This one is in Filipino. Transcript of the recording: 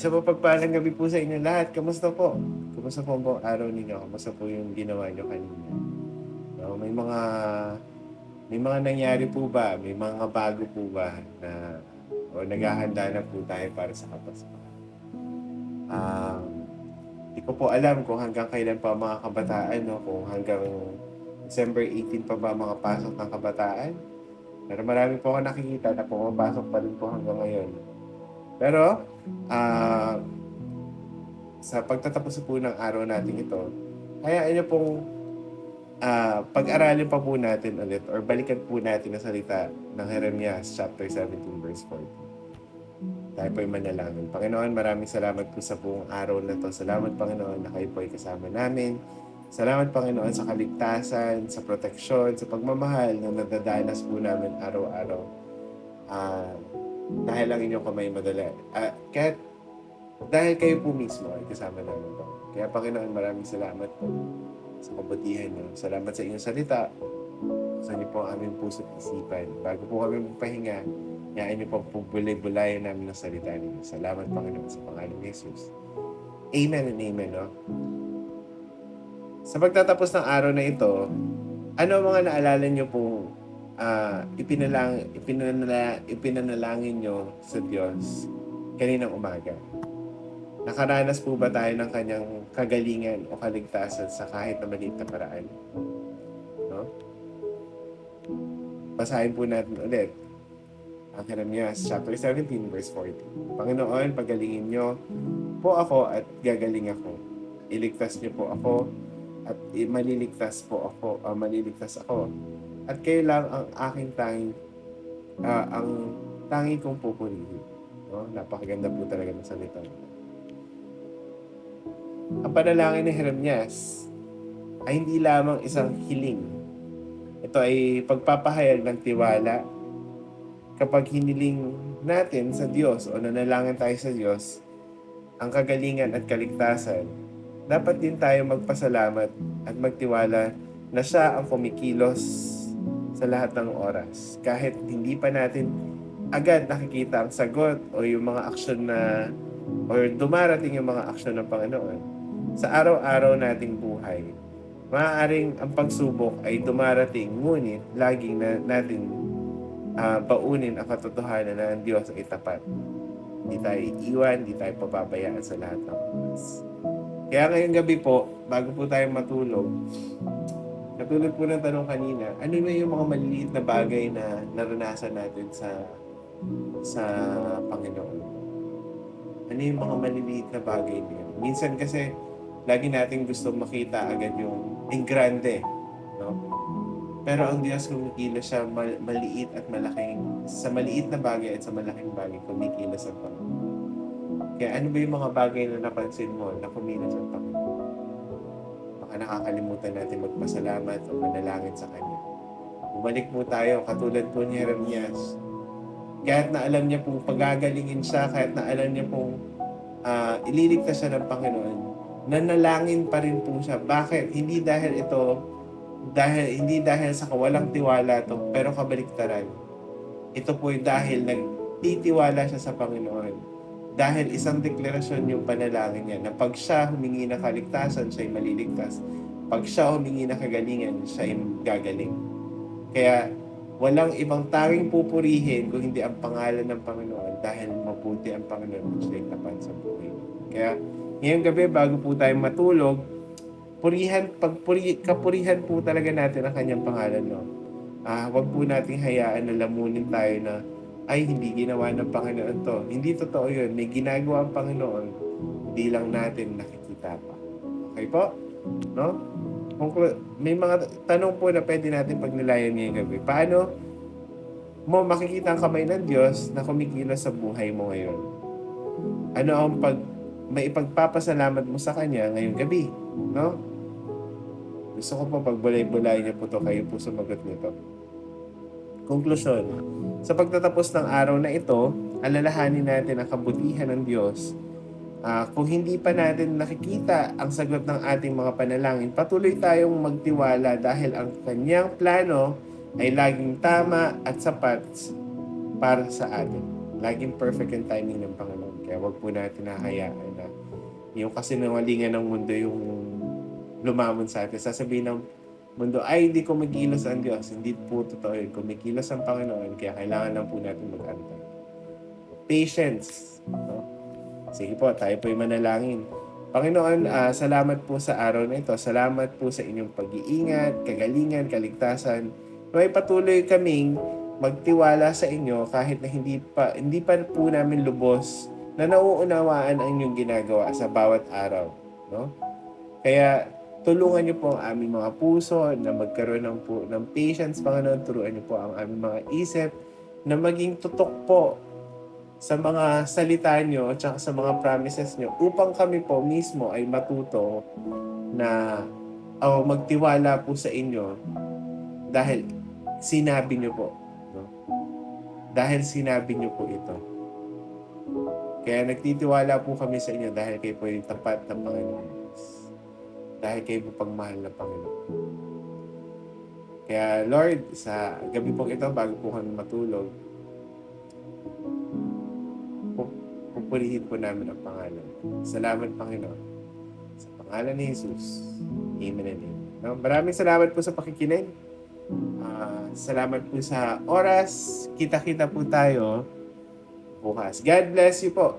Sa mapagpalang gabi po sa inyo lahat. Kamusta po? Kamusta po ang araw ninyo? Kamusta po yung ginawa nyo kanina? No, may mga may mga nangyari po ba? May mga bago po ba na o naghahanda na po tayo para sa Kapaskuhan? Um, Hindi ko po alam kung hanggang kailan pa mga kabataan, no? kung hanggang December 18 pa ba mga pasok ng kabataan. Pero marami po ako nakikita na pumapasok pa rin po hanggang ngayon. Pero, ah, sa pagtatapos po ng araw natin ito, hayaan niyo pong ah, pag-aralin pa po natin ulit or balikan po natin ang salita ng Jeremias chapter 17 verse 14. Tayo po'y manalangin. Panginoon, maraming salamat po sa buong araw na to. Salamat, Panginoon, na kayo po'y kasama namin. Salamat, Panginoon, sa kaligtasan, sa proteksyon, sa pagmamahal na nadadanas po namin araw-araw. Ah, dahil lang inyong kamay madala. Ah, kahit dahil kayo po mismo ay kasama namin po. Kaya, Panginoon, maraming salamat po sa kabutihan niyo. Salamat sa inyong salita. Sa niyo po ang aming puso't isipan. Bago po kami magpahinga, Yain niyo po pubulay-bulayan namin ng salita ninyo. Salamat, Panginoon, sa pangalan ni Jesus. Amen and amen, no? Sa pagtatapos ng araw na ito, ano ang mga naalala niyo po ah, ipinalang, ipinanala, ipinanalangin niyo sa Diyos kaninang umaga? Nakaranas po ba tayo ng kanyang kagalingan o kaligtasan sa kahit na maliit na paraan? No? Basahin po natin ulit ang Jeremias chapter 17 verse 14. Panginoon, pagalingin niyo po ako at gagaling ako. Iligtas niyo po ako at maliligtas po ako, ah, maliligtas ako. At kayo lang ang aking tanging ah, ang tanging kong pupurihin. No? Napakaganda po talaga ng salita. Ang panalangin ni Jeremias ay hindi lamang isang hiling. Ito ay pagpapahayag ng tiwala kapag hiniling natin sa Diyos o nanalangin tayo sa Diyos ang kagalingan at kaligtasan, dapat din tayo magpasalamat at magtiwala na siya ang kumikilos sa lahat ng oras. Kahit hindi pa natin agad nakikita ang sagot o yung mga aksyon na or dumarating yung mga aksyon ng Panginoon sa araw-araw nating buhay. Maaaring ang pagsubok ay dumarating, ngunit laging na natin ah, baunin ang katotohanan na ang Diyos ay tapat. Hindi tayo iiwan, hindi tayo pababayaan sa lahat ng oras. Kaya ngayong gabi po, bago po tayo matulog, katulad po ng tanong kanina, ano na yung mga maliliit na bagay na naranasan natin sa sa Panginoon? Ano yung mga maliliit na bagay na? Minsan kasi, lagi natin gusto makita agad yung in grande, no? Pero ang Diyos kumikilos siya mal- maliit at malaking, sa maliit na bagay at sa malaking bagay, kumikilos ang Panginoon. Kaya ano ba yung mga bagay na napansin mo na kumilos ang Panginoon? Baka nakakalimutan natin magpasalamat o manalangin sa Kanya. Bumalik po tayo, katulad po ni Jeremias. Kahit na alam niya pong pagagalingin siya, kahit na alam niya pong ah, ililigtas siya ng Panginoon, nanalangin pa rin po siya. Bakit? Hindi dahil ito dahil hindi dahil sa kawalang tiwala to pero kabaliktaran ito po ay dahil nagtitiwala siya sa Panginoon dahil isang deklarasyon yung panalangin niya na pag siya humingi ng kaligtasan siya ay maliligtas. Pag siya humingi ng kagalingan siya ay gagaling. Kaya walang ibang tanging pupurihin kung hindi ang pangalan ng Panginoon dahil mabuti ang Panginoon at siya ay tapat sa buhay. Kaya ngayong gabi bago po tayo matulog purihan, pagpuri, kapurihan po talaga natin ang kanyang pangalan, no? Ah, wag po nating hayaan na lamunin tayo na ay hindi ginawa ng Panginoon to. Hindi totoo 'yun. May ginagawa ang Panginoon, hindi lang natin nakikita pa. Okay po? No? Kung may mga tanong po na pwede natin pagnilayan ngayong gabi. Paano mo makikita ang kamay ng Diyos na kumikilos sa buhay mo ngayon? Ano ang pag may ipagpapasalamat mo sa Kanya ngayong gabi? No? Gusto ko po pagbulay-bulay niyo po to kayo po sumagot nito. Konklusyon. Sa pagtatapos ng araw na ito, alalahanin natin ang kabutihan ng Diyos. Ah, kung hindi pa natin nakikita ang sagot ng ating mga panalangin, patuloy tayong magtiwala dahil ang kanyang plano ay laging tama at sapat para sa atin. Laging perfect yung timing ng Panginoon. Kaya wag po natin nahayaan na yung kasinungalingan ng mundo yung lumamon sa atin. Sasabihin ng mundo, ay hindi ko magkilos ang Diyos. Hindi po totoo yun. Kumikilos ang Panginoon, kaya kailangan lang po natin mag-antay. Patience. No? Sige po, tayo po'y manalangin. Panginoon, ah, salamat po sa araw na ito. Salamat po sa inyong pag-iingat, kagalingan, kaligtasan. May patuloy kaming magtiwala sa inyo kahit na hindi pa hindi pa po namin lubos na nauunawaan ang inyong ginagawa sa bawat araw, no? Kaya tulungan niyo po ang aming mga puso na magkaroon ng po ng patience, Panginoon. Turuan niyo po ang aming mga isip na maging tutok po sa mga salita niyo at sa mga promises niyo upang kami po mismo ay matuto na o magtiwala po sa inyo dahil sinabi niyo po no? dahil sinabi niyo po ito kaya nagtitiwala po kami sa inyo dahil kayo po yung tapat na Panginoon. Dahil kayo po pagmahal na Panginoon kaya Lord sa gabi pong ito bago po kami matulog pupurihin po namin ang pangalan. Salamat, Panginoon. Sa pangalan ni Jesus. Amen and amen. No, maraming salamat po sa pakikinig. Ah, salamat po sa oras. Kita-kita po tayo bukas. God bless you po.